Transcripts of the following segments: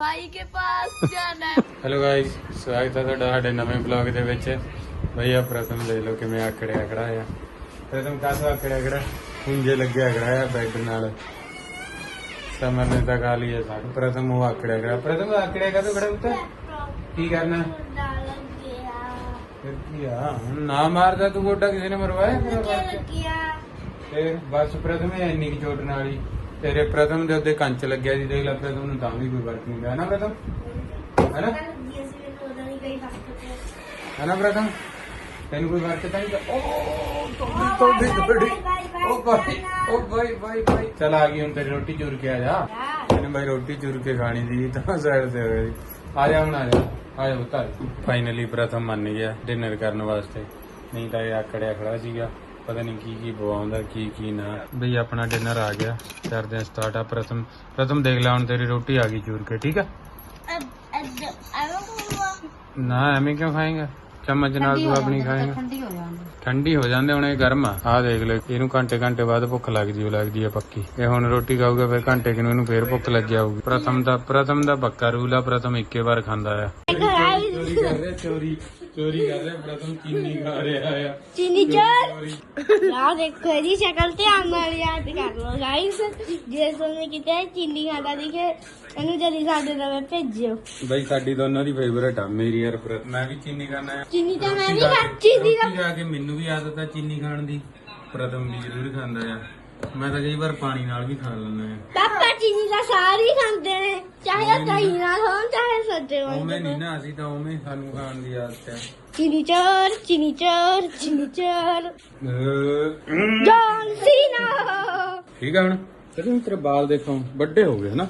भाई के पास जाना है ਹੈਲੋ ਗਾਇਸ ਸਵਾਗਤ ਹੈ ਤੁਹਾਡਾ ਸਾਡੇ ਨਵੇਂ ਵਲੌਗ ਦੇ ਵਿੱਚ ਭਈਆ ਪ੍ਰਥਮ ਦੇਖ ਲਓ ਕਿਵੇਂ ਆਕੜਿਆ ਖੜਾ ਆ ਪ੍ਰਥਮ ਕਾਹਦਾ ਆਕੜਿਆ ਖੜਾ ਪੁੰਜੇ ਲੱਗਿਆ ਖੜਾ ਆ ਬੈੱਡ ਨਾਲ ਸਮਰ ਨੇ ਤਾਂ ਖਾ ਲਿਆ ਸਾਗ ਪ੍ਰਥਮ ਉਹ ਆਕੜਿਆ ਖੜਾ ਪ੍ਰਥਮ ਆਕੜਿਆ ਕਦੋਂ ਖੜਾ ਉੱਤੇ ਕੀ ਕਰਨਾ ਫਿਰ ਕੀ ਆ ਹੁਣ ਨਾ ਮਾਰਦਾ ਤੂੰ ਗੋਡਾ ਕਿਸੇ ਨੇ ਮਰਵਾਇਆ ਪੂਰਾ ਬਾਅਦ ਚ? ਫਿਰ ਬਸ ਪ੍ਰਥਮ ਇਹ ਇੰਨੀ ਕੁ ਚੋਟ ਨਾਲ ਹੀ ਤੇਰੇ ਪ੍ਰਥਮ ਦੇ ਉੱਤੇ ਕੰਚ ਲੱਗਿਆ ਸੀ ਦੇਖ ਲੈ ਪ੍ਰਥਮ ਨੂੰ ਤਾਂ ਵੀ ਕੋਈ ਫ਼ਰਕ ਨਹੀਂ ਪਿਆ। ਨਾ ਪ੍ਰਥਮ? ਹੈ ਨਾ? ਹੈ ਨਾ ਪ੍ਰਥਮ? ਤੈਨੂੰ ਕੋਈ ਫ਼ਰਕ ਤਾਂ ਨਹੀਂ ਓ ਤੋੜੀ ਤੋੜੀ ਓ ਭਾਈ ਓ ਭਾਈ ਭਾਈ ਭਾਈ ਚਲ ਆ ਗਈ ਹੁਣ ਤੇਰੀ ਰੋਟੀ ਚੁਰ ਕੇ ਆ ਜਾ। ਤੈਨੂੰ ਭਾਈ ਰੋਟੀ ਚੁਰ ਕੇ ਖਾਣੀ ਸੀ ਤਾਂ ਸਾਈਡ ਤੇ ਹੋ ਗਈ। ਆ ਜਾ ਹੁਣ ਆ ਜਾ। ਆ ਜਾ ਬਤਾ ਫਾਈਨਲੀ ਪ੍ਰਥਮ ਮੰਨ ਗਿਆ ਡਿਨਰ ਕਰਨ ਵਾਸਤੇ। ਨਹੀਂ ਤਾਂ ਇਹ ਆਕੜਿਆ ਖੜਾ ਸੀਗਾ। ਪਤਾ ਨਹੀਂ ਕੀ ਕੀ ਬਵਾਉਂਦਾ ਕੀ ਕੀ ਨਾ। ਬਈ ਆਪਣਾ ਡਿਨਰ ਆ ਗਿਆ ਕਰਦੇ ਆ ਸਟਾਰਟ ਆ ਪ੍ਰਥਮ। ਪ੍ਰਥਮ ਦੇਖ ਲੈ ਹੁਣ ਤੇਰੀ ਰੋਟੀ ਆ ਗਈ ਚੂਰ ਕੇ ਠੀਕ ਆ? ਨਾ ਐਵੇਂ ਕਿਉਂ ਖਾਏਗਾ? ਚਮਚ ਨਾਲ ਤੂੰ ਆਪਣੀ ਖਾਏਗਾ। ਠੰਡੀ ਹੋ ਜਾਂਦੇ। ਹੁਣ ਇਹ ਗਰਮ ਆ। ਆ ਦੇਖ ਲੈ ਇਹਨੂੰ ਘੰਟੇ ਘੰਟੇ ਬਾਅਦ ਭੁੱਖ ਲੱਗਦੀ ਹੋ ਲੱਗਦੀ ਆ ਪੱਕੀ। ਇਹ ਹੁਣ ਰੋਟੀ ਖਾਊਗਾ ਫਿਰ ਘੰਟੇ ਕਿਨੂੰ ਇਹਨੂੰ ਫੇਰ ਭੁੱਖ ਲੱਗ ਜਾਊਗੀ। ਪ੍ਰਥਮ ਦਾ ਪ੍ਰਥਮ ਦਾ ਪੱਕਾ ਰੂਲਾ ਪ੍ਰਥਮ ਇੱਕੇ ਵਾਰ ਖਾਂਦਾ ਆ। ਚੋਰੀ ਕਰ ਰਿਹਾ ਚੋਰੀ ਚੋਰੀ ਕਰ ਰਿਹਾ ਪ੍ਰਥਮ ਚੀਨੀ ਖਾ ਰਿਹਾ ਆ। ਚੀਨੀ ਚੋਰ ਚੋਰੀ? ਦੇਖੋ ਇਹਦੀ ਸ਼ਕਲ ਧਿਆਨ ਨਾਲ ਯਾਦ ਕਰ ਲਓ ਗਾਇਸ ਜੇ ਸੋਨੇ ਕਿਤੇ ਚੀਨੀ ਖਾਂਦਾ ਦਿਖੇ ਇਹਨੂੰ ਜਲਦੀ ਸਾਡੇ ਨਾਲ ਭੇਜਿਓ। ਬਈ ਸਾਡੀ ਦੋਨਾਂ ਦੀ ਫੇਵਰੇਟ ਆ ਮੇਰੀ ਯਾਰ ਮੈਂ ਵੀ ਚੀਨੀ ਖਾਣਾ ਆ। ਚੀਨੀ ਤਾਂ ਮੈਂ ਵੀ ਖਾ ਚੀਨੀ ਦਾ ਰੋਟੀ ਖਾ ਕੇ ਮੈਨੂੰ ਵੀ ਆਦਤ ਆ ਚੀਨੀ ਖਾਣ ਦੀ। ਪ੍ਰਥਮ ਵੀ ਜ਼ਰੂਰ ਖਾਂਦਾ ਆ। ਮੈਂ ਤਾਂ ਕਈ ਵਾਰ ਪਾਣੀ ਨਾਲ ਵੀ ਖਾ ਲੈਂਦਾ ਆ। ਪਾਪਾ ਚੀਨੀ ਦਾ ਸਾਰੇ ਹੀ ਖਾਂਦੇ ਨੇ ਚਾਹੇ ਉਹ ਦਹੀਂ ਨਾਲ ਉਵੇਂ ਨਹੀਂ ਨਾ ਅਸੀਂ ਤਾਂ ਉਵੇਂ ਸਾਨੂੰ ਖਾਣ ਦੀ ਆਦਤ ਹੈ। ਚੀਨੀ ਚੋਰ ਚੀਨੀ ਚੋਰ ਚੀਨੀ ਚੋਰ। ਅਹ, ਜੌਨ ਸੀਨਾ। ਠੀਕ ਆ ਹੁਣ? ਤੇਰੇ ਤੇਰੇ ਵਾਲ ਦੇਖੋ ਵੱਡੇ ਹੋ ਗਏ ਹਨਾ?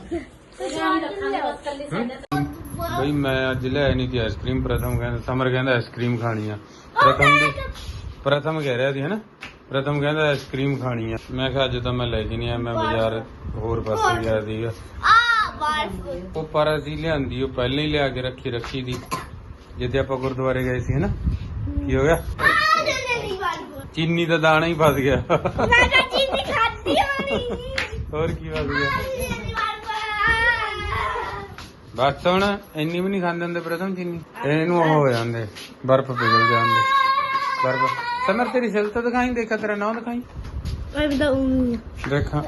ਬਈ ਮੈਂ ਅੱਜ ਲੈ ਨਹੀਂ ਸੀ ਆਈਸਕ੍ਰੀਮ ਪ੍ਰਥਮ ਕਹਿੰਦਾ ਸਮਰ ਕਹਿੰਦਾ ਆਈਸਕ੍ਰੀਮ ਖਾਣੀ ਆ। ਪ੍ਰਥਮ ਦੀ ਪ੍ਰਥਮ ਕਹਿ ਰਿਹਾ ਸੀ ਹਨਾ? ਪ੍ਰਥਮ ਕਹਿੰਦਾ ਆਈਸਕ੍ਰੀਮ ਖਾਣੀ ਆ। ਮੈਂ ਕਿਹਾ ਅੱਜ ਤਾਂ ਮੈਂ ਲੈ ਕੇ ਨਹੀਂ ਆ ਮੈਂ ਬਾਜ਼ਾਰ ਹੋਰ ਪਾਸੇ ਗਿਆ ਸੀਗਾ। ਆ ਬਾਰਫ ਉਹ ਪਰ ਅਸੀਂ ਲਿਆਂਦੀ ਉਹ ਪਹਿਲਾਂ ਹੀ ਲਿਆ ਕੇ ਰੱਖੀ ਰੱਖੀ ਦੀ। ਜਿੱਦੇ ਆਪਾਂ ਗੁਰਦੁਆਰੇ ਗਏ ਸੀ ਹਨਾ? ਕੀ ਹੋ ਗਿਆ? ਚੀਨੀ ਦਾ ਦਾਣਾ ਹੀ ਫਸ ਗਿਆ। ਮੈਂ ਤਾਂ ਚੀਨੀ ਖਾਦੀ ਹੋਣੀ ਹੋਰ ਕੀ ਫਸ ਗਿਆ? ਬਸ ਹੁਣ ਇੰਨੀ ਵੀ ਨਹੀਂ ਖਾਂਦੇ ਹੁੰਦੇ ਪ੍ਰਥਮ ਚੀਨੀ। ਇਹਨੂੰ ਉਹ ਹੋ ਜਾਂਦੇ ਬਰਫ਼ ਪਿਘਲ ਜਾਂਦੇ। ਬਰਫ਼। ਸਮਰ ਤੇਰੀ ਸਿਲ ਤਾਂ ਦਿਖਾਈ ਦੇਖਾ ਤੇਰਾ ਨਾਂ ਦਿਖਾਈ। ਮੈਂ ਬਤਾਉਂਗੀ ਦੇਖਾਂ।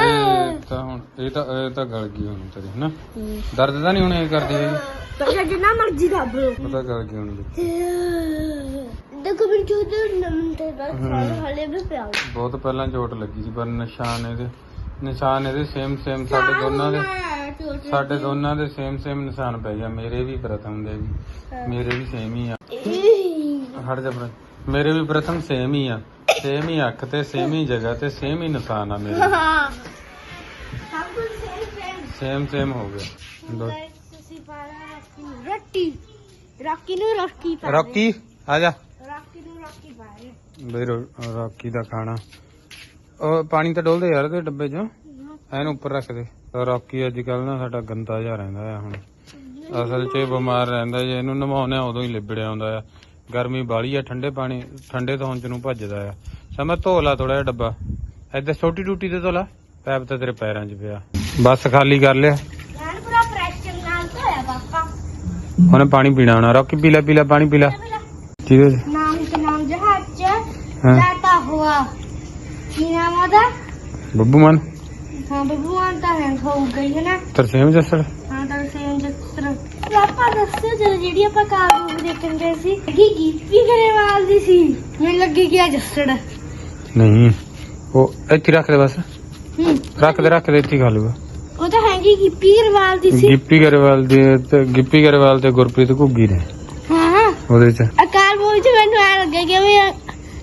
ਇਹ ਤਾਂ ਹੁਣ ਇਹ ਤਾਂ ਇਹ ਤਾਂ ਗਲ ਗਈ ਹੁਣ ਤੇਰੀ ਹਨਾ? ਦਰਦ ਤਾਂ ਨਹੀਂ ਹੁਣ ਇਹ ਕਰਦੀ ਹੈਗੀ? ਪਰ ਜਿੰਨਾ ਮਰਜ਼ੀ ਦੱਬ ਲਓ। ਪਤਾ ਗਲ ਗਈ ਹੁਣ। ਦੇਖੋ ਮੇਰੇ ਚੋਦੇ ਨਮਨ ਤੇ ਦਾ ਸਾਰੇ ਹਲੇ ਵੀ ਪਿਆ। ਬਹੁਤ ਪਹਿਲਾਂ ਚੋਟ ਲੱਗੀ ਸੀ ਪਰ ਨਿਸ਼ਾਨ ਇਹਦੇ ਨਿਸ਼ਾਨ ਇਹਦੇ ਸੇਮ ਸੇਮ ਸਾਡੇ ਦੋਨਾਂ ਦੇ ਸਾਡੇ ਦੋਨਾਂ ਦੇ ਸੇਮ ਸੇਮ ਨਿਸ਼ਾਨ ਪੈ ਗਿਆ। ਮੇਰੇ ਵੀ ਪ੍ਰਥਮ ਦੇ ਵੀ। ਮੇਰੇ ਵੀ ਸੇਮ ਹੀ ਆ। ਹਟ ਜਾ ਪ੍ਰ ਮੇਰੇ ਵੀ ਪ੍ਰਥਮ ਸੇਮ ਹੀ ਆ। ਸੇਮ ਹੀ ਅੱਖ ਤੇ ਸੇਮ ਹੀ ਜਗ੍ਹਾ ਤੇ ਸੇਮ ਹੀ ਨਿਸ਼ਾਨ ਆ ਮੇਰੇ। ਹਾਂ। ਸਭ ਕੁਝ ਸੇਮ ਸੇਮ ਸੇਮ ਸੇਮ ਹੋ ਗਿਆ। ਦੋ- ਤੁਸੀਂ ਪਾਣਾ ਰੱਟੀ। ਰੱਕੀ ਨੂੰ ਰੱਕੀ ਪਾ ਰੌਕੀ ਆ ਜਾ। ਰੱਕੀ ਨੂੰ ਰੱਕੀ ਪਾਏ ਬਈ ਰੋ- ਰੌਕੀ ਦਾ ਖਾਣਾ। ਉਹ ਪਾਣੀ ਤਾਂ ਡੋਲਦੇ ਯਾਰ ਤੇ ਡੱਬੇ 'ਚ। ਇਹਨੂੰ ਉੱਪਰ ਰੱਖ ਦੇ। ਰੌਕੀ ਅੱਜ ਕੱਲ ਨਾ ਸਾਡਾ ਗੰਦਾ ਜਿਹਾ ਰਹਿੰਦਾ ਆ ਹੁਣ। ਅਸਲ 'ਚ ਇਹ ਬਿਮਾਰ ਰਹਿੰਦਾ ਜੇ ਇਹਨੂੰ ਨਵਾਉਣੇ ਉਦੋਂ ਹੀ ਲਿਬੜਿਆ ਆਉਂਦਾ ਆ। ਗਰਮੀ ਬਾਲੀ ਆ ਠੰਡੇ ਪਾਣੀ ਠੰਡੇ ਤੋਂ ਚ ਨੂੰ ਭੱਜਦਾ ਆ। ਸਮਝ ਧੋ ਲਾ ਥੋੜਾ ਜਿਹਾ ਡੱਬਾ। ਏਦਾਂ ਛੋਟੀ ਟੂਟੀ ਤੇ ਧੋ ਲਾ ਪੈਪ ਤਾਂ ਤੇਰੇ ਪੈਰਾਂ 'ਚ ਪਿਆ। ਬਸ ਖਾਲੀ ਕਰ ਲਿਆ। ਯਾਰ ਪੂਰਾ ਪ੍ਰੈਸ਼ਰ ਨਾਲ ਧੋਇਆ ਪਾਪਾ। ਉਹਨੇ ਪਾਣੀ ਪੀਣਾ ਹੋਣਾ ਰੌਕੀ ਪੀ ਲੈ ਪੀ ਲੈ ਪਾਣੀ ਪੀ ਲੈ। ਜਿਹਦੇ 'ਚ? ਨਾਮ ਕੇ ਨਾਮ ਜਹਾਜ਼ ਚ ਹਾਂ। ਜਾਤਾ ਹੁਆ। ਕੀ ਨਾਮ ਉਹਦਾ? ਬੱਬੂ ਮਨ। ਹਾਂ ਭਗਵਾਨ ਤਾਂ ਹੈ ਹੋ ਗਈ ਹੈ ਨਾ। ਤਰਸੇਮ ਜੱਸੜ। ਹਾਂ ਤਾਂ ਸੇਮ ਪਾਪਾ ਦੱਸਿਓ ਜਰਾ ਜਿਹੜੀ ਆਪਾਂ ਕਾਰ ਮੂਵੀ ਦੇਖਣ ਗਏ ਸੀ ਕੀ ਗੀਪੀ ਗਰੇਵਾਲ ਦੀ ਸੀ। ਮੈਨੂੰ ਲੱਗੀ ਕਿ ਆ ਜੱਸੜ ਨਹੀਂ ਉਹ ਇੱਥੇ ਰੱਖ ਦੇ ਬਸ। ਹੂੰ। ਰੱਖ ਦੇ ਰੱਖ ਦੇ ਇੱਥੇ ਹੀ ਖਾ ਲੂਗਾ ਉਹ ਤਾਂ ਹੈਗੀ ਗੀਪੀ ਗਰੇਵਾਲ ਦੀ ਸੀ। ਗਿੱਪੀ ਗਰੇਵਾਲ ਦੀ ਤੇ ਗਿੱਪੀ ਗਰੇਵਾਲ ਤੇ ਗੁਰਪ੍ਰੀਤ ਘੁੱਗੀ ਨੇ। ਹਾਂ। ਉਹਦੇ ਚ। ਆ ਮੈਨੂੰ ਆ ਲੱਗਿਆ ਕਿ ਵੀ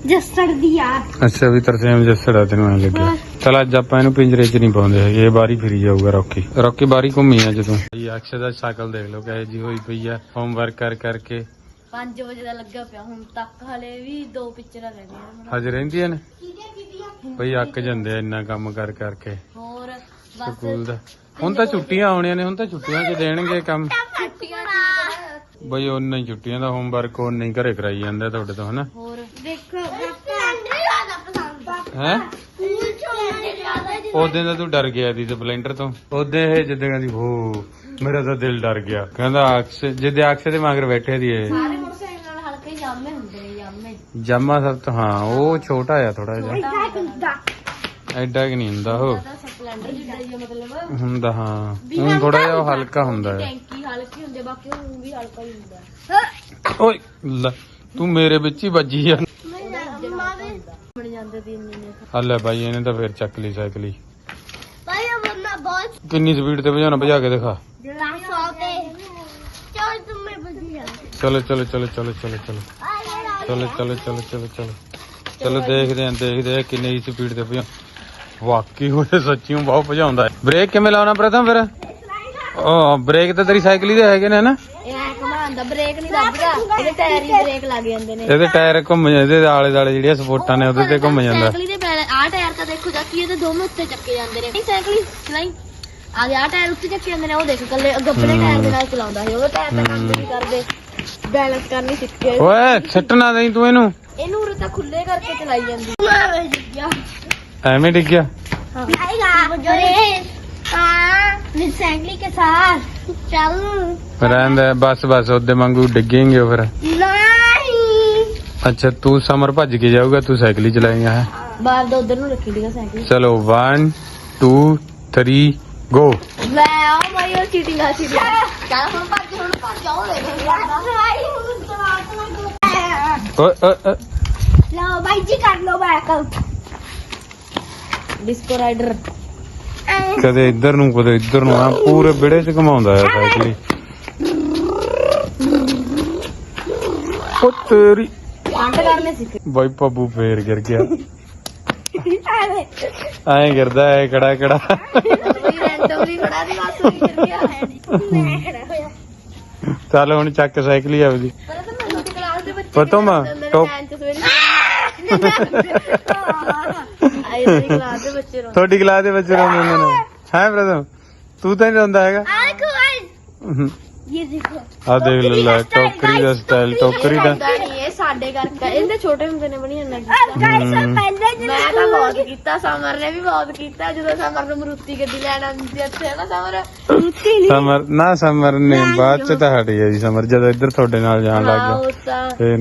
ਜੱਸੜ ਦੀ ਆ। ਅੱਛਾ ਵੀ ਤਰਸੇਮ ਜੱਸੜਾ ਤੈਨੂੰ ਐ ਲੱਗਿਆ। ਚਲ ਅੱਜ ਆਪਾਂ ਇਹਨੂੰ ਪਿੰਜਰੇ 'ਚ ਨਹੀਂ ਪਾਉਂਦੇ ਹੈਗੇ ਇਹ ਬਾਰੀ ਫਿਰੀ ਜਾਊਗਾ ਰੌਕੀ। ਰੌਕੀ ਬਾਰੀ ਘੁੰਮੀ ਆ ਜਦੋਂ। ਇਹ ਅਕਸ਼ੇ ਦਾ ਸ਼ਕਲ ਦੇਖ ਲਓ ਕਹੇ ਜੀ ਹੋਈ ਪਈ ਆ ਹੋਮਵਰਕ ਕਰ ਕਰਕੇ। 5 ਵਜੇ ਦਾ ਲੱਗਾ ਪਿਆ ਹੁਣ ਤੱਕ ਹਲੇ ਵੀ ਦੋ ਪਿਕਚਰਾਂ ਰਹਿੰਦੀਆਂ ਹਜ ਰਹਿੰਦੀਆਂ ਨੇ? ਬਈ ਅੱਕ ਜਾਂਦੇ ਆ ਇੰਨਾ ਕੰਮ ਕਰ ਕਰਕੇ। ਹੋਰ ਬਸ। ਸਕੂਲ ਦਾ। ਹੁਣ ਤਾਂ ਛੁੱਟੀਆਂ ਆਉਣੀਆਂ ਨੇ ਹੁਣ ਤਾਂ ਛੁੱਟੀਆਂ 'ਚ ਦੇਣਗੇ ਕੰਮ। ਛੁੱਟੀਆਂ ਬਈ ਉਹਨਾਂ ਹੀ ਛੁੱਟੀਆਂ ਦਾ ਹੋਮਵਰਕ ਉਹ ਨਹੀਂ ਘਰੇ ਕਰਾਈ ਜਾਂਦੇ ਤੁਹਾਡੇ ਤੋਂ ਹਨਾ? ਹੋਰ। ਦੇਖੋ ਹੈ? ਉਹਦੇ ਦਾ ਤੂੰ ਡਰ ਗਿਆ ਦੀ ਸਪਲੈਂਡਰ ਤੋਂ? ਉਹਦੇ ਇਹ ਜਿੱਦਾਂ ਕਹਿੰਦੀ ਹੋ ਮੇਰਾ ਤਾਂ ਦਿਲ ਡਰ ਗਿਆ। ਕਹਿੰਦਾ ਅਕਸ਼ੇ ਜਿੱਦੇ ਅਕਸ਼ੇ ਦੇ ਮਗਰ ਬੈਠੇ ਦੀ ਇਹ। ਸਾਰੇ ਮੋਟਰਸਾਈਕਲ ਨਾਲ ਹਲਕੇ ਜਾਮੇ ਹੁੰਦੇ ਨੇ ਜਾਮੇ। ਜਾਮਾ ਸਭ ਤੋਂ ਹਾਂ ਉਹ ਛੋਟਾ ਆ ਥੋੜਾ ਜਿਹਾ। ਐਡਾ ਕਿ ਨਹੀਂ ਹੁੰਦਾ ਉਹ। ਤਾਂ ਸਪਲੈਂਡਰ ਜਿੱਡਾ ਹੀ ਆ ਮਤਲਬ। ਹੁੰਦਾ ਹਾਂ। ਉਹ ਥੋੜਾ ਜਿਹਾ ਉਹ ਹਲਕਾ ਹੁੰਦਾ। ਹੈ ਟੈਂਕੀ ਹਲਕੀ ਹੁੰਦੀ ਬਾਕੀ ਉਹ ਵੀ ਹਲਕਾ ਹੀ ਹੁੰਦਾ। ਓਏ ਲੈ, ਤੂੰ ਮੇਰੇ ਵਿੱਚ ਹੀ ਵੱਜੀ ਆ। ਬਣ ਜਾਂਦੇ ਦਿਨ ਨੇ। ਆ ਲੈ ਬਾਈ ਇਹਨੇ ਤਾਂ ਫੇਰ ਚੱਕ ਲਈ ਸਾਈਕਲ ਹੀ। ਭਾਈ ਉਹ ਬੰਦਾ ਬਹੁਤ ਕਿੰਨੀ ਸਪੀਡ ਤੇ ਭਜਾਉਣਾ ਭਜਾ ਕੇ ਦਿਖਾ। ਚਲ ਤੁਮ ਚਲੋ ਚਲੋ ਚਲੋ ਚਲੋ ਚਲੋ ਚਲੋ। ਚਲੋ ਚਲੋ ਚਲੋ ਚਲੋ ਚਲੋ। ਚਲੋ ਦੇਖਦੇ ਆਂ ਦੇਖਦੇ ਆਂ ਕਿੰਨੀ ਸਪੀਡ ਤੇ ਭਜਾ ਵਾਕਈ ਉਹ ਸੱਚੀਓ ਬਹੁਤ ਭਜਾਉਂਦਾ ਹੈ। ਬ੍ਰੇਕ ਕਿਵੇਂ ਲਾਉਣਾ ਪ੍ਰਥਮ ਫਿਰ? ਉਹ ਬ੍ਰੇਕ ਤਾਂ ਤੇਰੀ ਸਾਈਕਲ ਹੀ ਦੇ ਹੈਗੇ ਨੇ ਨਾ? ਆਂਦਾ ਇਹਦੇ ਟਾਇਰ ਹੀ ਜਾਂਦੇ ਨੇ। ਆਲੇ ਦਾਲੇ ਜਿਹੜੀਆਂ ਸਪੋਰਟਾਂ ਨੇ ਉਹਦੇ ਤੇ ਘੁੰਮ ਜਾਂਦਾ। ਸਾਈਕਲ ਦੇ ਪੈਰ ਆ ਟਾਇਰ ਤਾਂ ਦੇਖੋ ਜੱਕੀ ਇਹਦੇ ਦੋਵੇਂ ਉੱਤੇ ਚੱਕੇ ਜਾਂਦੇ ਨੇ। ਨਹੀਂ ਸਾਈਕਲ ਚਲਾਈ ਆ ਟਾਇਰ ਉੱਤੇ ਚੱਕੇ ਜਾਂਦੇ ਨੇ ਉਹ ਦੇਖ ਕੱਲੇ ਗੱਪੜੇ ਟਾਇਰ ਦੇ ਨਾਲ ਚਲਾਉਂਦਾ ਸੀ ਉਹ ਟਾਇਰ ਤਾਂ ਕੰਮ ਨਹੀਂ ਕਰਦੇ। ਬੈਲੈਂਸ ਕਰਨੀ ਸਿੱਖ ਓਏ ਸਿੱਟ ਨਾ ਤੂੰ ਇਹਨੂੰ। ਇਹਨੂੰ ਉਰੇ ਖੁੱਲੇ ਕਰਕੇ ਚਲਾਈ ਜਾਂਦੀ। ਐਵੇਂ ਜਾਉਂ ਰਹਿਣ ਦੇ ਬਸ ਬਸ ਉਹਦੇ ਵਾਂਗੂ ਡਿੱਗੇਂਗੇ ਫਿਰ। ਨਹੀਂ। ਅੱਛਾ ਤੂੰ ਸਮਰ ਭੱਜ ਕੇ ਜਾਊਗਾ ਤੂੰ ਸਾਈਕਲ ਹੀ ਚਲਾਏਂਗਾ ਹੈ? ਬਾਹਰ ਦਾ ਉਧਰ ਨੂੰ ਰੱਖੀ ਦੀਗਾ ਸਾਈਕਲ। ਚਲੋ 1 2 3 ਗੋ ਲੈ ਆ ਮਾਈ ਉਹ ਚੀਟਿੰਗ ਆ ਚੀਟਿੰਗ ਚਲ ਹੁਣ ਭੱਜ ਹੁਣ ਭੱਜ ਆਓ ਲੈ। ਭਾਈ ਹੁਣ ਜਵਾਬ ਨਾ ਓਏ ਓਏ ਓਏ। ਲਓ ਬਾਈ ਜੀ ਕਰ ਲਓ ਬੈਕ। Disco rider. ਕਦੇ ਇੱਧਰ ਨੂੰ ਕਦੇ ਇੱਧਰ ਨੂੰ ਆ ਪੂਰੇ ਵਿੜੇ ਚ ਘਮਾਉਂਦਾ ਹੈ ਸਾਈਕਲ ਹੀ ਉਹ ਤੇਰੀ ਕੰਟ ਕਰਨੇ ਸਿੱਖ ਬਾਈ ਪੱਬੂ ਫੇਰ ਗਿਰ ਗਿਆ ਐਂ ਗਿਰਦਾ ਐ ਕੜਾ ਕੜਾ ਵੀ ਰੈਂਡਮਲੀ ਖੜਾ ਦੀ ਬਸ ਵੀ ਕਰ ਗਿਆ ਹੈ ਨਹੀਂ ਚੱਲ ਹੁਣ ਚੱਕ ਸਾਈਕਲ ਹੀ ਆਪਦੀ ਪਰ ਤਾਂ ਮੈਨੂੰ ਦੀ ਕਲਾਸ ਦੇ ਬੱਚੇ ਪਤਾ ਮਾ ਟੋਪ ਹਾਏ ਕਲਾਸ ਦੇ ਤੁਹਾਡੀ ਕਲਾਸ ਦੇ ਬੱਚੇ ਰੋਂਦੇ ਨੇ। ਹੈ ਪ੍ਰਦਮ ਤੂੰ ਤਾਂ ਨਹੀਂ ਰੋਂਦਾ ਹੈਗਾ? ਆ ਦੇਖ ਲੈ ਟੋਕਰੀ ਦਾ ਸਟਾਈਲ ਟੋਕਰੀ ਦਾ ਇਹ ਸਾਡੇ ਕਰਕੇ ਇਹਦੇ ਛੋਟੇ ਹੁੰਦੇ ਨੇ ਬਣੀ ਜਾਂਦਾ ਗਾਇਸ ਮੈਂ ਤਾਂ ਬਹੁਤ ਕੀਤਾ ਸਮਰ ਨੇ ਵੀ ਬਹੁਤ ਕੀਤਾ। ਜਦੋਂ ਸਮਰ ਨੂੰ ਮਰੂਤੀ ਗੱਡੀ ਲੈਣ ਆਉਂਦੀ ਇੱਥੇ ਨਾ ਸਮਰ? ਮਰੂਤੀ ਨਹੀਂ। ਚ ਤਾਂ ਹਟ ਗਿਆ ਜੀ ਸਮਰ। ਜਦੋਂ ਇੱਧਰ ਤੁਹਾਡੇ ਨਾਲ ਜਾਣ ਲੱਗ ਗਿਆ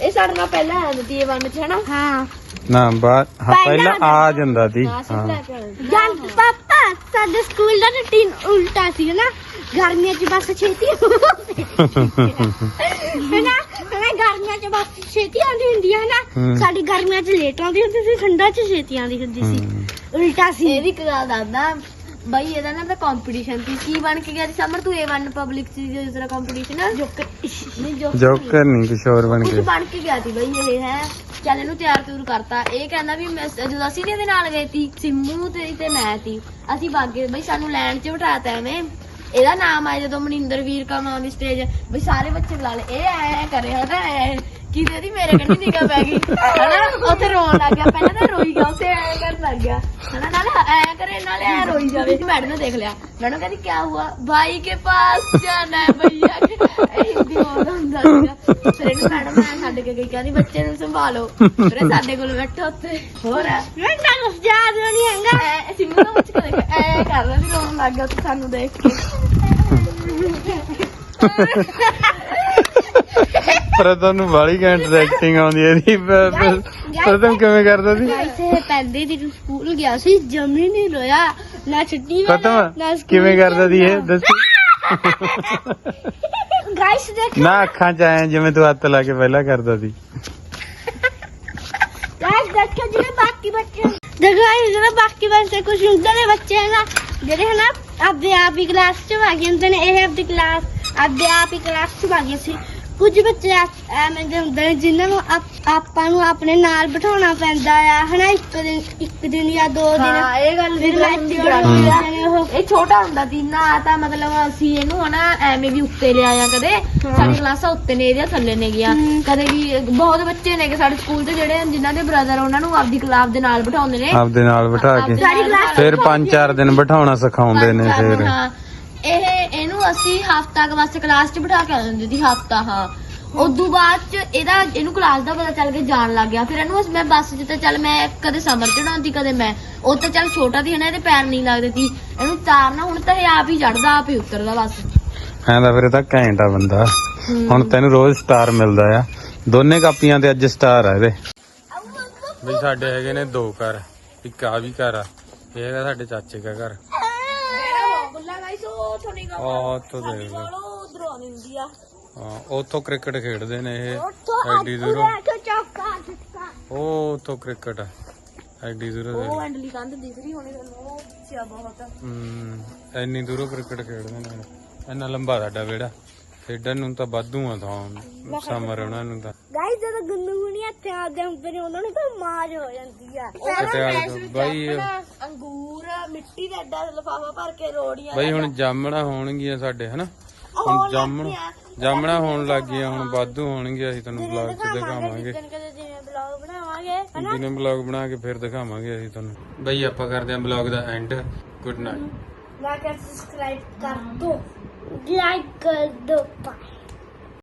ਇਹ ਸਾਡੇ ਨਾਲ ਪਹਿਲਾਂ ਆਉਂਦੀ ਸੀ ਇਹ ਵਨ ਚ ਹੈ। ਨਾ हाँ ਨਾ ਬਾਅਦ ਹਾਂ ਪਹਿਲਾਂ ਆ ਜਾਂਦਾ ਸੀ। ਹਾਂ ਸਿੱਧਾ ਹਾਂ। ਕਰ ਜਾਨ ਪਾਪਾ ਸਾਡੇ ਸਕੂਲ ਦਾ ਰੁਟੀਨ ਉਲਟਾ ਸੀ ਨਾ ਗਰਮੀਆਂ 'ਚ ਬੱਸ ਛੇਤੀ ਗਰਮੀਆਂ 'ਚ ਬੱਸ ਛੇਤੀ ਆਉਂਦੀ ਹੁੰਦੀ ਹੈ ਨਾ ਹਮ। ਸਾਡੀ ਗਰਮੀਆਂ 'ਚ ਲੇਟ ਆਉਂਦੀ ਹੁੰਦੀ ਸੀ ਠੰਡਾ 'ਚ ਛੇਤੀ ਆਉਂਦੀ ਹੁੰਦੀ ਸੀ। ਉਲਟਾ ਸੀ। ਇਹਦੀ ਇੱਕ ਗੱਲ ਦੱਸਦਾ ਬਈ ਇਹਦਾ ਨਾ ਤਾਂ ਕੰਪੀਟੀਸ਼ਨ ਸੀ। ਕੀ ਬਣ ਕੇ ਗਿਆ ਸੀ? ਸਮਰ ਤੂੰ A1 ਪਬਲਿਕ ਸੀ ਜਿਸ ਤਰ੍ਹਾਂ ਕੰਪੀਟੀਸ਼ਨ ਨਹੀਂ ਜੋ ਜੋਕਰ ਨਹੀਂ ਕੁਛ ਹੋਰ ਬਣ ਕੁਝ ਕੇ। ਬਣ ਕੇ ਗਿਆ ਸੀ ਬਈ ਇਹ ਹੈ। ਚੱਲ ਇਹਨੂੰ ਤਿਆਰ ਤਿਉਰ ਕਰਤਾ। ਇਹ ਕਹਿੰਦਾ ਵੀ ਮੈਂ ਜਦੋਂ ਅਸੀਂ ਵੀ ਇਹਦੇ ਨਾਲ ਗਏ ਸੀ ਸਿੰਮੂ ਤੇ ਤੇ ਮੈਂ ਸੀ। ਅਸੀਂ ਬਾਗੇ ਬਈ ਸਾਨੂੰ ਲੈਣ ਚ ਬਿਠਾਤਾ ਐਵੇਂ। ਇਹਦਾ ਨਾਮ ਆਇਆ ਜਦੋਂ ਮਨਿੰਦਰ ਵੀਰ ਕਮ ਆਨ ਸਟੇਜ ਬਈ ਸਾਰੇ ਬੱਚੇ ਬੁਲਾ ਲਏ। ਇਹ ਐ ਕਰੇ ਹਨਾ ਐ ਕਿਤੇ ਦੀ ਮੇਰੇ ਕੰਨੀ ਨਿਗਾ ਪੈ ਗਈ। ਹਨਾ, ਉੱਥੇ ਰੋਣ ਲੱਗ ਗਿਆ। ਪਹਿਲਾਂ ਤਾਂ ਰੋਈ ਗਿਆ, ਉੱਥੇ ਐ ਕਰਨ ਲੱਗ ਗਿਆ। ਹਨਾ, ਨਾਲ ਐ ਕਰੇ, ਨਾਲੇ ਐ ਰੋਈ ਜਾਵੇ। ਮੈਡਮ ਨੇ ਦੇਖ ਲਿਆ। ਮੈਡਮ ਕਹਿੰਦੀ ਕੀ ਹੁਆ? ਭਾਈ ਕੇ ਪਾਸ ਜਾਣਾ ਹੈ ਭਈਆ ਇਹ ਹਿੰਦੀ ਸੀਗਾ। ਫਿਰ ਇਹਨੂੰ ਮੈਡਮ ਐ ਛੱਡ ਕੇ ਗਈ ਕਹਿੰਦੀ ਬੱਚੇ ਨੂੰ ਸੰਭਾਲੋ। ਫਿਰ ਸਾਡੇ ਕੋਲ ਬੈਠਾ ਉੱਥੇ। ਹੋਰ ਮੈਂ ਤਾਂ ਕੁਝ ਯਾਦ ਨਹੀਂ ਹੈਗਾ। ਐ ਸਿੰਮੂ ਨੂੰ ਪੁੱਛ ਕੇ ਦੇਖ ਐ ਕਰ ਰਿਹਾ ਸੀ ਰੋਣ ਲੱਗ ਗਿਆ ਉੱਥੇ ਸਾਨੂੰ ਦੇਖ ਕੇ। ਪ੍ਰਥਮ ਨੂੰ ਬਾਲੀ ਘੈਂਟ ਐਕਟਿੰਗ ਆਉਂਦੀ ਹੈ ਇਹਦੀ। ਪ- ਪ- ਪ੍ਰਥਮ ਕਿਵੇਂ ਕਰਦਾ ਸੀ? ਇਹ ਪਹਿਲੇ ਦਿਨ ਸਕੂਲ ਗਿਆ ਸੀ ਜਮੀ ਨਹੀਂ ਰੋਇਆ ਨਾ ਛੁੱਟੀ ਵਾਲਾ ਨਾ ਪ੍ਰਥਮ ਸਕੂਲ ਕਿਵੇਂ ਕਰਦਾ ਸੀ ਇਹ? ਦੱਸ। ਗਾਇਸ ਦੇਖ ਨਾ ਅੱਖਾਂ ਚ ਆਏ ਜਿਵੇਂ ਤੂੰ ਹੱਥ ਲਾ ਕੇ ਪਹਿਲਾਂ ਕਰਦਾ ਸੀ। ਗਾਇਸ ਦੇਖੋ ਜਿਹੜੇ ਬਾਕੀ ਬੱਚੇ ਦੇਖੋ ਗਾਇਸ ਜਿਹੜੇ ਬਾਕੀ ਬੱਚੇ ਕੁਝ ਹੁੰਦੇ ਨੇ ਬੱਚੇ ਨਾ ਜਿਹੜੇ ਹਨਾ ਆਪਦੇ ਆਪ ਹੀ ਕਲਾਸ ਚ ਗਏ ਹੁੰਦੇ ਨੇ ਇਹ ਆਪਦੀ ਕਲਾਸ ਆਪਦੇ ਆਪ ਹੀ ਕਲਾਸ ਚ ਗਏ ਸੀ। ਕੁਝ ਬੱਚੇ ਐ- ਐਵੇਂ ਦੇ ਹੁੰਦੇ ਨੇ ਜਿਨ੍ਹਾਂ ਨੂੰ ਆਪ- ਆਪਾਂ ਨੂੰ ਆਪਣੇ ਨਾਲ ਬਿਠਾਉਣਾ ਪੈਂਦਾ ਆ ਹਨਾ? ਇੱਕ ਦਿਨ ਇੱਕ ਦਿਨ ਜਾਂ ਦੋ ਦਿਨ ਹਾਂ ਇਹ ਗੱਲ ਵੀ ਫਿਰ ਹੁੰਦੀ ਲੈਕਚਰ ਆ। ਹੁੰਦੇ ਨੇ ਉਹ। ਇਹ ਛੋਟਾ ਹੁੰਦਾ ਸੀ ਨਾ ਤਾਂ ਮਤਲਬ ਅਸੀਂ ਇਹਨੂੰ ਹਨਾ ਐਵੇਂ ਵੀ ਉੱਤੇ ਲਿਆਇਆ ਕਦੇ। ਸਾਡੀ ਕਲਾਸਾਂ ਉੱਤੇ ਨੇ ਇਹਦੇ ਥੱਲੇ ਨੇ ਗਿਆ। ਹਮ। ਕਦੇ ਵੀ ਬਹੁਤ ਬੱਚੇ ਨੇ ਕਿ ਸਾਡੇ ਸਕੂਲ ਤੇ ਜਿਹੜੇ ਜਿਨ੍ਹਾਂ ਦੇ ਬ੍ਰਦਰ ਉਹਨਾਂ ਨੂੰ ਆਪਦੀ ਕਲਾਸ ਦੇ ਨਾਲ ਬਿਠਾਉਂਦੇ ਨੇ। ਆਪਦੇ ਨਾਲ ਬਿਠਾ ਕੇ। ਕਲਾਸ ਫਿਰ 5-4 ਦਿਨ ਬਿਠਾਉਣਾ ਸਿਖਾਉਂਦੇ ਨੇ ਫਿਰ। ਹਾਂ। ਅਸੀਂ ਹਫਤਾ ਕ ਬਸ ਕਲਾਸ 'ਚ ਬਿਠਾ ਕੇ ਆਉਂਦੇ ਹੁੰਦੇ ਸੀ ਹਫਤਾ ਹਾਂ। ਉਦੋਂ ਬਾਅਦ ਚ ਇਹਦਾ ਇਹਨੂੰ ਕਲਾਸ ਦਾ ਪਤਾ ਚੱਲ ਕੇ ਜਾਣ ਲੱਗ ਗਿਆ। ਫਿਰ ਇਹਨੂੰ ਮੈਂ ਬੱਸ 'ਚ ਤੇ ਚੱਲ ਮੈਂ ਕਦੇ ਸਮਰ ਚੜਾਉਂਦੀ ਕਦੇ ਮੈਂ। ਉਹ ਤਾਂ ਚੱਲ ਛੋਟਾ ਦੀ ਹਨਾ ਇਹਦੇ ਪੈਰ ਨਹੀਂ ਲੱਗਦੇ ਸੀ। ਇਹਨੂੰ ਤਾਰਨਾ ਹੁਣ ਤਾਂ ਇਹ ਆਪ ਹੀ ਚੜਦਾ ਆਪ ਹੀ ਉਤਰਦਾ ਬਸ। ਐਂ ਤਾਂ ਫਿਰ ਇਹ ਤਾਂ ਘੈਂਟ ਆ ਬੰਦਾ। ਹੁਣ ਤੈਨੂੰ ਰੋਜ਼ ਸਟਾਰ ਮਿਲਦਾ ਆ। ਦੋਨੇ ਕਾਪੀਆਂ ਤੇ ਅੱਜ ਸਟਾਰ ਆ ਇਹਦੇ। ਬਈ ਸਾਡੇ ਹੈਗੇ ਨੇ ਦੋ ਘਰ। ਇੱਕ ਆ ਵੀ ਘਰ ਆ। ਇਹ ਹੈਗਾ ਸਾਡੇ ਚਾਚੇ ਦਾ ਘਰ। ਦੇਖ ਲਓ ਉਧਰੋਂ ਆਉਂਦੀ ਆ। ਹਾਂ ਉੱਥੋਂ ਕ੍ਰਿਕਟ ਖੇਡਦੇ ਨੇ ਇਹ ਐਡੀ ਦੂਰੋਂ। ਉਹ ਉੱਥੋਂ ਕ੍ਰਿਕਟ ਐਡੀ ਦੂਰੋਂ ਉਹ ਐਂਡਲੀ ਕੰਧ ਦਿਖ ਰਹੀ ਹੋਣੀ ਤੁਹਾਨੂੰ ਉਹ ਸਿਆ ਬਹੁਤ। ਹਮ, ਇੰਨੀ ਦੂਰੋਂ ਕ੍ਰਿਕਟ ਖੇਡਦੇ ਨੇ ਇੰਨਾ ਲੰਬਾ ਸਾਡਾ ਵਿਹੜਾ ਖੇਡਣ ਨੂੰ ਤਾਂ ਵਾਧੂ ਆ ਤਾਂ ਸਮਰ ਉਹਨਾਂ ਨੂੰ ਤਾਂ। ਗਾਈਸ ਜਦੋਂ ਗੁੰਨੂ ਹੁਣੀ ਇੱਥੇ ਆਦੇ ਹੁੰਦੇ ਨੇ ਉਹਨਾਂ ਨੂੰ ਤਾਂ ਮਾਰ ਹੋ ਜਾਂਦੀ ਆ। ਪਟਿਆਲੇ ਤੋਂ ਬਾਈ ਇਹ- ਅੰਗੂਰ ਮਿੱਟੀ ਦਾ ਐਡਾ ਲਫਾਫਾ ਭਰ ਕੇ ਰੋੜੀਆਂ ਬਈ ਹੁਣ ਜਾਮਣਾ ਹੋਣਗੀਆਂ ਸਾਡੇ ਹਨਾ? ਹੁਣ ਜਾਮਣ ਜਾਮਣਾ ਹੋਣ ਲੱਗ ਗਈਆਂ ਹੁਣ ਵਾਧੂ ਹੋਣਗੀਆਂ ਅਸੀਂ ਤੁਹਾਨੂੰ ਵਲੌਗ 'ਚ ਦਿਖਾਵਾਂਗੇ ਜਿਵੇਂ ਬਲੌਗ ਬਣਾ ਕੇ ਫਿਰ ਦਿਖਾਵਾਂਗੇ ਅਸੀਂ ਤੁਹਾਨੂੰ। ਬਈ ਆਪਾਂ ਕਰਦੇ ਹਾਂ vlog the and good night like subscribe ਕਰ ਦੋ। ਲਾਈਕ ਕਰ ਦੋ।